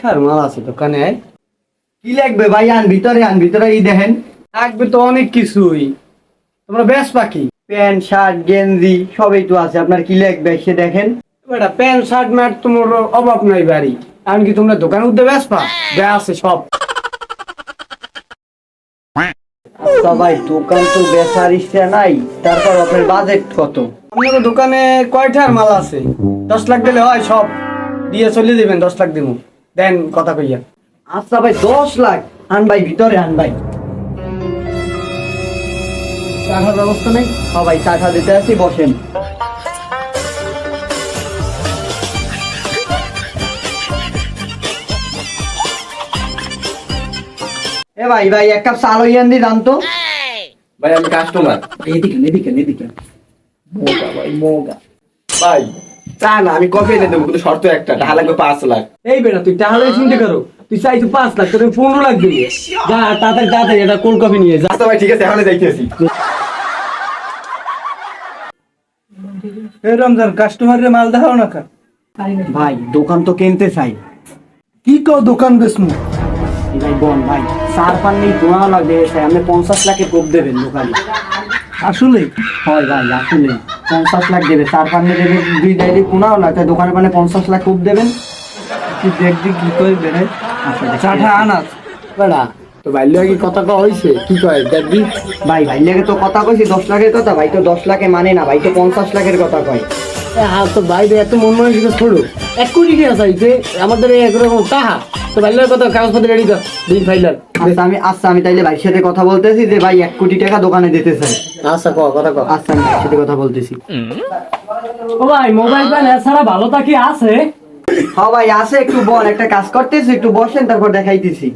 কয়টার মাল আছে দোকানে কি লাগবে ভাই? আন ভিতরে আন ভিতরে, এই দেখেন। তো অনেক কিছুই। তোমরা পাখি প্যান্ট, শার্ট, গেঞ্জি, সবই তো আছে। আপনার কি লাগবে সে দেখেন। প্যান্ট, শার্ট, ম্যাট তোমার অভাব নাই বাড়ি। এমনকি তোমরা দোকান উঠতে পা আছে সব। সবাই দোকান তো বেচার ইচ্ছা নাই। তারপর আপনার বাজেট কত? আপনার দোকানে কয়টার মাল আছে? দশ লাখ দিলে হয় সব। দিয়ে চলে দেবেন দশ লাখ দিব দেন কথা কইয়া। আচ্ছা ভাই দশ লাখ। আন ভাই ভিতরে আন ভাই। টাকার ব্যবস্থা নেই? সবাই টাকা দিতে আসি বসেন। এ ভাই ভাই এক কাপ চা লইয়ান দি দাম তো। ভাই আমি কাস্টমার এদিকে এদিকে এদিকে মোগা ভাই মোগা। ভাই চা না আমি কফি এনে দেবো? কিন্তু শর্ত একটা টাকা লাগবে পাঁচ লাখ। এই বেটা তুই টাকা লইয়া চিন্তা করো তুই চাইছো পাঁচ লাখ তোর পনেরো লাখ দিবি। যা তাড়াতাড়ি তাড়াতাড়ি এটা কফি নিয়ে যা। আচ্ছা ভাই ঠিক আছে এখন যাইতেছি। রমজান কাস্টমারের মাল দেখাও না কা ভাই দোকান তো কিনতে চাই। কি কও দোকান বেসমু ভাই বোন ভাই চার পান নেই ধোঁয়া লাগবে তাই আপনি পঞ্চাশ লাখে কোপ দেবেন দোকানে। আসলে হয় ভাই আসলে পঞ্চাশ লাখ দেবে। চার পান্নে দেবে দুই ডাইরি পুনাও না তাই দোকানে পানে পঞ্চাশ লাখ কোপ দেবেন? কি দেখবি কি করে বেড়ে আচ্ছা। চাঠা আনাত বেটা তো বাইলে কি কথা কওয়া হয়েছে কি কয় দেখবি? ভাই ভাই লেগে তো কথা কইছি দশ লাখের কথা। ভাই তো দশ লাখে মানে না ভাই তো পঞ্চাশ লাখের কথা কয়। হ্যাঁ তো বাইরে এত মন মনে ছোড়ো এক কোটি টাকা চাইছে আমাদের এই একরকম টাহা তো বাইলের কথা কাগজপত্র রেডি কর। দিন ফাইলার আচ্ছা আমি আচ্ছা আমি তাইলে ভাইয়ের সাথে কথা বলতেছি যে ভাই এক কোটি টাকা দোকানে দিতে চাই আচ্ছা ক কথা ক। আচ্ছা আমি ভাইয়ের সাথে কথা বলতেছি। ও ভাই মোবাইল প্যান এছাড়া ভালো তা কি আছে? হ্যাঁ ভাই আসে একটু বল একটা কাজ করতেছি একটু বসেন তারপর দেখাইতেছি।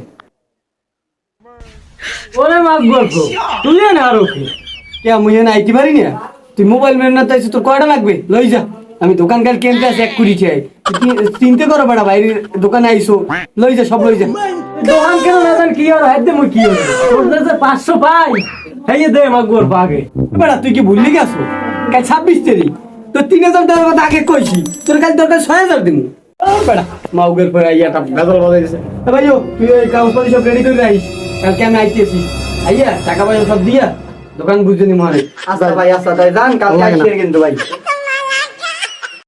ওরে মাগ গল্প তুই না আরও কি? কে মুই না আইতে পারি না? তুই মোবাইল মেন না তাইছে তোর কয়টা লাগবে? লই যা। আমি দোকান কাল কিনতে আসি এক কুড়ি চাই। চিনতে করো বেড়া বাইরে দোকানে আইসো লই যা সব লই যা দোকান কেন না জান কি আর মুই কি তোর 500 পাই। দে গল্প আগে বেড়া তুই কি ভুললি গেছো? কাল 26 তারিখ। তো 3000 টাকার কথা আগে কইছি। তোর কাল দরকার 6000 দিমু। বেড়া মাউগের পরে আইয়াটা বেদল বজাই দিছে। এ ভাইও তুই এই কাগজপত্র সব রেডি করে রাখিস কালকে আমি আইতেছি। আইয়া টাকা পয়সা সব দিয়া দোকান বুঝতে নি মনে আচ্ছা ভাই আচ্ছা তাই যান কালকে লাগে কিন্তু ভাই।